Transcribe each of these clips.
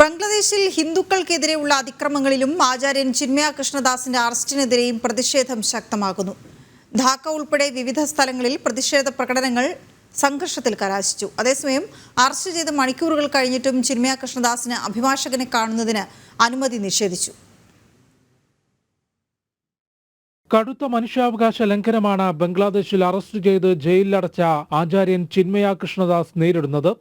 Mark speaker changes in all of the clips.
Speaker 1: ബംഗ്ലാദേശിൽ ഹിന്ദുക്കൾക്കെതിരെയുള്ള അതിക്രമങ്ങളിലും ആചാര്യൻ ചിന്മയ കൃഷ്ണദാസിന്റെ അറസ്റ്റിനെതിരെയും പ്രതിഷേധം ശക്തമാകുന്നു. ധാക്ക ഉൾപ്പെടെ വിവിധ സ്ഥലങ്ങളിൽ പ്രതിഷേധ പ്രകടനങ്ങൾ സംഘർഷത്തിൽ കലാശിച്ചു. അതേസമയം അറസ്റ്റ് ചെയ്ത മണിക്കൂറുകൾ കഴിഞ്ഞിട്ടും ചിന്മയ കൃഷ്ണദാസിന് അഭിഭാഷകനെ കാണുന്നതിന് അനുമതി നിഷേധിച്ചു.
Speaker 2: കടുത്ത മനുഷ്യാവകാശ ലംഘനമാണ് ബംഗ്ലാദേശിൽ അറസ്റ്റ് ചെയ്ത് ജയിലിലടച്ച ആചാര്യൻ ചിന്മയ കൃഷ്ണദാസ് നേരിടുന്നത്.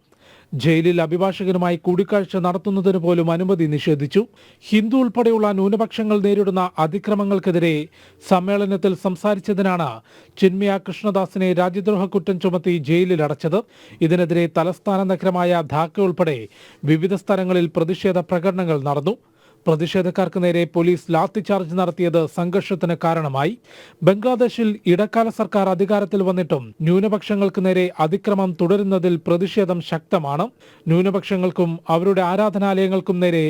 Speaker 2: ജയിലിൽ അഭിഭാഷകനുമായി കൂടിക്കാഴ്ച നടത്തുന്നതിന് പോലും അനുമതി നിഷേധിച്ചു. ഹിന്ദു ഉൾപ്പെടെയുള്ള ന്യൂനപക്ഷങ്ങൾ നേരിടുന്ന അതിക്രമങ്ങൾക്കെതിരെ സമ്മേളനത്തിൽ സംസാരിച്ചതിനാണ് ചിന്മയ കൃഷ്ണദാസിനെ രാജ്യദ്രോഹ കുറ്റം ചുമത്തി ജയിലിൽ അടച്ചത്. ഇതിനെതിരെ തലസ്ഥാന നഗരമായ ധാക്ക ഉൾപ്പെടെ വിവിധ സ്ഥലങ്ങളിൽ പ്രതിഷേധ പ്രകടനങ്ങൾ നടന്നു. പ്രതിഷേധക്കാർക്ക് നേരെ പോലീസ് ലാത്തിചാർജ് നടത്തിയത് സംഘർഷത്തിന് കാരണമായി. ബംഗ്ലാദേശിൽ ഇടക്കാല സർക്കാർ അധികാരത്തിൽ വന്നിട്ടും ന്യൂനപക്ഷങ്ങൾക്ക് നേരെ അതിക്രമം തുടരുന്നതിൽ പ്രതിഷേധം ശക്തമാണ്. ന്യൂനപക്ഷങ്ങൾക്കും അവരുടെ ആരാധനാലയങ്ങൾക്കും നേരെ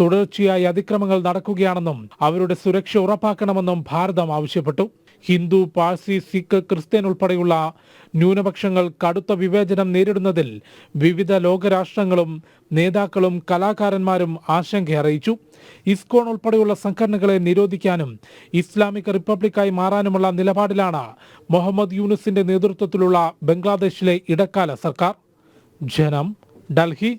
Speaker 2: തുടർച്ചയായി അതിക്രമങ്ങൾ നടക്കുകയാണെന്നും അവരുടെ സുരക്ഷ ഉറപ്പാക്കണമെന്നും ഭാരതം ആവശ്യപ്പെട്ടു. ഹിന്ദു പാഴ്സി സിഖ് ക്രിസ്ത്യൻ ഉൾപ്പെടെയുള്ള ന്യൂനപക്ഷങ്ങൾ കടുത്ത വിവേചനം നേരിടുന്നതിൽ വിവിധ ലോകരാഷ്ട്രങ്ങളും നേതാക്കളും കലാകാരന്മാരും ആശങ്ക അറിയിച്ചു. ഇസ്കോൺ ഉൾപ്പെടെയുള്ള സംഘടനകളെ നിരോധിക്കാനും ഇസ്ലാമിക് റിപ്പബ്ലിക്കായി മാറാനുമുള്ള നിലപാടിലാണ് മുഹമ്മദ് യൂനുസിന്റെ നേതൃത്വത്തിലുള്ള ബംഗ്ലാദേശിലെ ഇടക്കാല സർക്കാർ. ജനം ഡൽഹി.